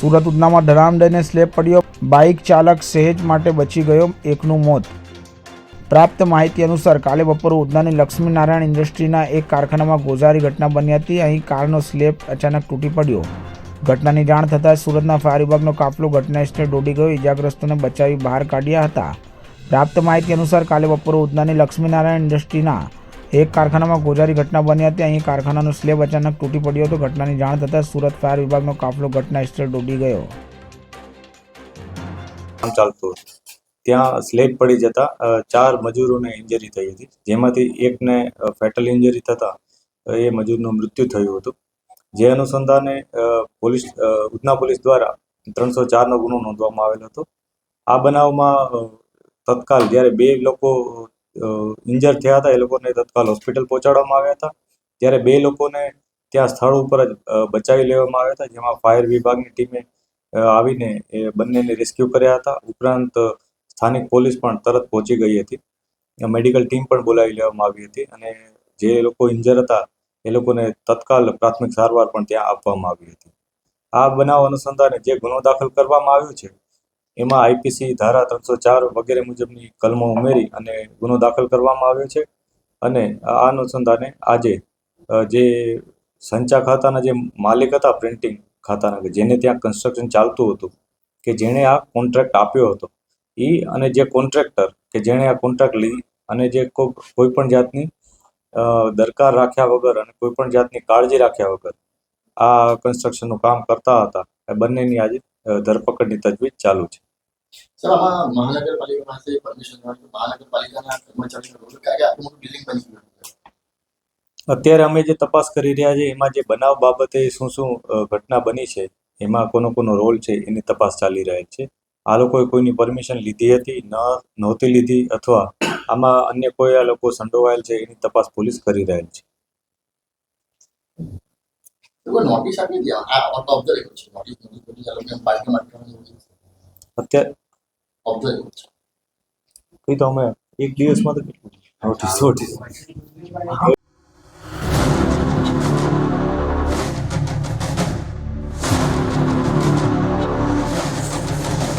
સુરત ઉધનામાં ડરામ દઈને સ્લેબ પડ્યો. બાઇક ચાલક સહેજ માટે બચી ગયો એકનું મોત. પ્રાપ્ત માહિતી અનુસાર, કાલે બપોરે ઉધનાની લક્ષ્મીનારાયણ ઇન્ડસ્ટ્રીના એક કારખાનામાં ગોઝારી ઘટના બની હતી. અહીં કારનો સ્લેબ અચાનક તૂટી પડ્યો. ઘટનાની જાણ થતાં સુરતના ફાયર વિભાગનો કાફલો ઘટના સ્થળે દોડી ગયો. ઇજાગ્રસ્તોને બચાવી બહાર કાઢ્યા હતા. પ્રાપ્ત માહિતી અનુસાર, કાલે બપોરે ઉધનાની લક્ષ્મીનારાયણ ઇન્ડસ્ટ્રીના એક કારખાનામાં ગોજારી ઘટના બની હતી. અહીં કારખાનાનો સ્લેબ અચાનક તૂટી પડ્યો હતો. ઘટનાની જાણ થતાં સુરત ફાયર વિભાગનો કાફલો ઘટના સ્થળ દોડી ગયો. ચાલતું ત્યાં સ્લેબ પડી જતા ચાર મજૂરોને ઇન્જરી થઈ હતી. જેમાંથી એકને ફેટલ ઇન્જરી થતા એ મજૂરનું મૃત્યુ થયું હતું. જે અનુસંધાને પોલીસ ઉધના પોલીસ દ્વારા ત્રણસો ચારનો ગુનો નોંધવામાં આવેલો હતો. આ બનાવમાં તત્કાલ જ્યારે બે લોકો ઇન્જર થયા હતા એ લોકોને તત્કાલ હોસ્પિટલ પહોંચાડવામાં આવ્યા હતા. ત્યારે બે લોકોને ત્યાં સ્થળ ઉપર જ બચાવી લેવામાં આવ્યા હતા, જેમાં ફાયર વિભાગની ટીમે આવીને એ બંનેને રેસ્ક્યુ કર્યા હતા. ઉપરાંત સ્થાનિક પોલીસ પણ તરત પહોંચી ગઈ હતી. મેડિકલ ટીમ પણ બોલાવી લેવામાં આવી હતી અને જે લોકો ઇન્જર હતા, એ લોકોને તત્કાલ પ્રાથમિક સારવાર પણ ત્યાં આપવામાં આવી હતી. આ બનાવ અનુસંધાને જે ગુનો દાખલ કરવામાં આવ્યો છે એમાં આઈપીસી ધારા ત્રણસો ચાર વગેરે મુજબની કલમો ઉમેરી અને ગુનો દાખલ કરવામાં આવ્યો છે. અને આ અનુસંધાને આજે જે સંચા ખાતાના જે માલિક હતા પ્રિન્ટિંગ ખાતાના જેને ત્યાં કન્સ્ટ્રક્શન ચાલતું હતું, કે જેણે આ કોન્ટ્રાક્ટ આપ્યો હતો એ અને જે કોન્ટ્રાક્ટર કે જેણે આ કોન્ટ્રાક્ટ લઈ અને જે કોઈ પણ જાતની દરકાર રાખ્યા વગર અને કોઈ પણ જાતની કાળજી રાખ્યા વગર આ કન્સ્ટ્રક્શનનું કામ કરતા હતા. એ બંનેની આજે ધરપકડની તજવીજ ચાલુ છે. સર આમાં મહાનગરપાલિકા પાસે પરમિશન મહાનગરપાલિકાના કર્મચારીનો રોલ કારણ કે આટલું મોટું બિલ્ડિંગ બની ગયું અત્યારે અમે જે તપાસ કરી રહ્યા છીએ એમાં જે બનાવ બાબતે શું શું ઘટના બની છે એમાં કોનો કોનો રોલ છે એની તપાસ ચાલી રહી છે. આ લોકોએ કોઈની પરમિશન લીધી હતી ન નહોતી લીધી અથવા આમાં અન્ય કોઈ આ લોકો સંડોવાયેલ છે એની તપાસ પોલીસ કરી રહેલ છે. છે. અત્યારે ઓબ્ઝર્વેબલ છે કઈ તો અમે એક દિવસમાં તો કેટલું નોટિસ નોટિસ